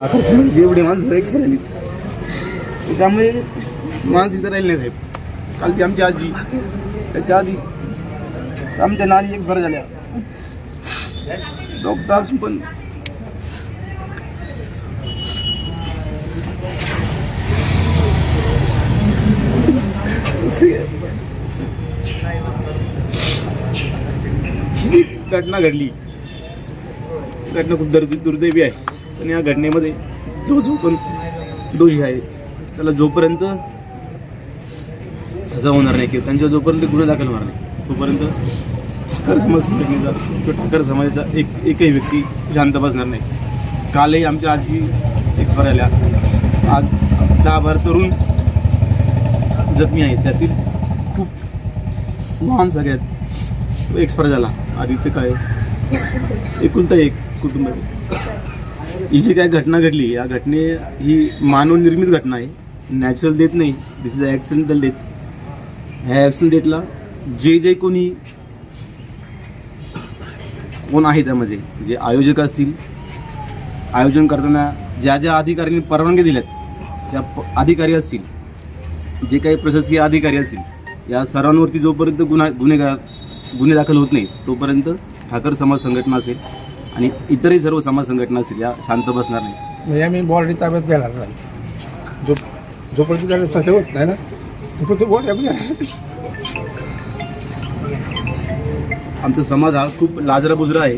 जेवढे म्हणजे माणसं एक्सपायर झाली त्यामुळे माणसं इथं राहिले नाही साहेब. काल ती आमची आजी. त्याच्या आधी आमच्या नानी एक्सपायर झाल्या. डॉक्टर्स पण. घटना घडली. घटना खूप दुर्दैवी आहे. पण या घटनेमध्ये जो जो पण दोषी आहे त्याला जोपर्यंत सजा होणार नाही किंवा त्यांच्या जोपर्यंत गुन्हा दाखल होणार नाही तोपर्यंत ठाकर समाज संघटनेचा किंवा ठाकर समाजाचा एक एकही व्यक्ती शांत बसणार नाही. कालही आमच्या आजी एक्सपायर आल्या आज दहा बारा तरुण जखमी आहेत. त्यातील खूप लहान सगळ्यात एक्सपायर झाला. आदित्य काय एकुलता एक कुटुंब ही जी काय घटना घडली या घटने ही मानवनिर्मित घटना आहे. नॅचरल डेथ नाही. दिस इज ॲक्सिडेंटल डेथ ह्या ॲक्सिडेंट डेथला जे जे कोणी कोण आहे त्यामध्ये जे आयोजक असतील आयोजन करताना ज्या ज्या अधिकाऱ्यांनी परवानगी दिल्यात त्या प- अधिकारी असतील जे काही प्रशासकीय अधिकारी असतील या सर्वांवरती जोपर्यंत गुन्हा गुन्हेगार गुन्हे दाखल होत नाही तोपर्यंत ठाकर समाज संघटना असेल आणि इतरही सर्व समाज संघटना असेल या शांत बसणार नाही म्हणजे आम्ही बॉडी ताब्यात घेणार नाही. जो जोपर्यंत त्याला सध्या होत नाही ना? तोपर्यंत बॉडी आम्ही. आमचा समाज हा खूप लाजरा बुजरा आहे.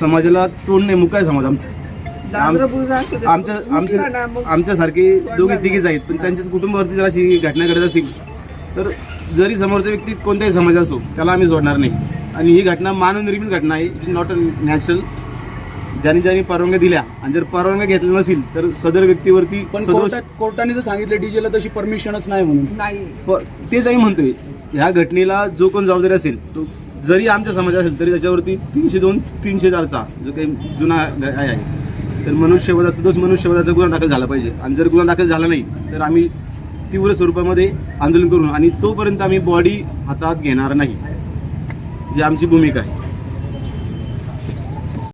समाजाला तोंड नाही मुका आहे समाज आमचा. आम- आमच्या आमच्या आमच्यासारखे दोघे तिघेच आहेत पण त्यांच्याच कुटुंबावरती जर अशी घटना घडत असेल तर जरी समोरचा व्यक्ती कोणत्याही समाज असो त्याला आम्ही जोडणार नाही. आणि ही घटना मानवनिर्मित घटना आहे. इट नॉट अ नॅचरल ज्यांनी ज्यांनी परवानग्या दिल्या आणि जर परवानग्या घेतल्या नसेल तर सदर व्यक्तीवरती पण सदोष कोर्टात कोर्टाने तर सांगितलं डीजेला तशी परमिशनच नाही म्हणून. नाही. प- तेच आम्ही म्हणतोय. ह्या घटनेला जो कोण जबाबदारी असेल तो जरी आमच्या समाज असेल तरी त्याच्यावरती तीनशे दोन तीनशे चारचा जो काही जुना ग- आहे. तर मनुष्यवधाचा दोष मनुष्यवधाचा गुन्हा दाखल झाला पाहिजे. आणि जर गुन्हा दाखल झाला नाही तर आम्ही तीव्र स्वरूपामध्ये आंदोलन करू. आणि तोपर्यंत आम्ही बॉडी हातात घेणार नाही. ही आमची भूमिका आहे.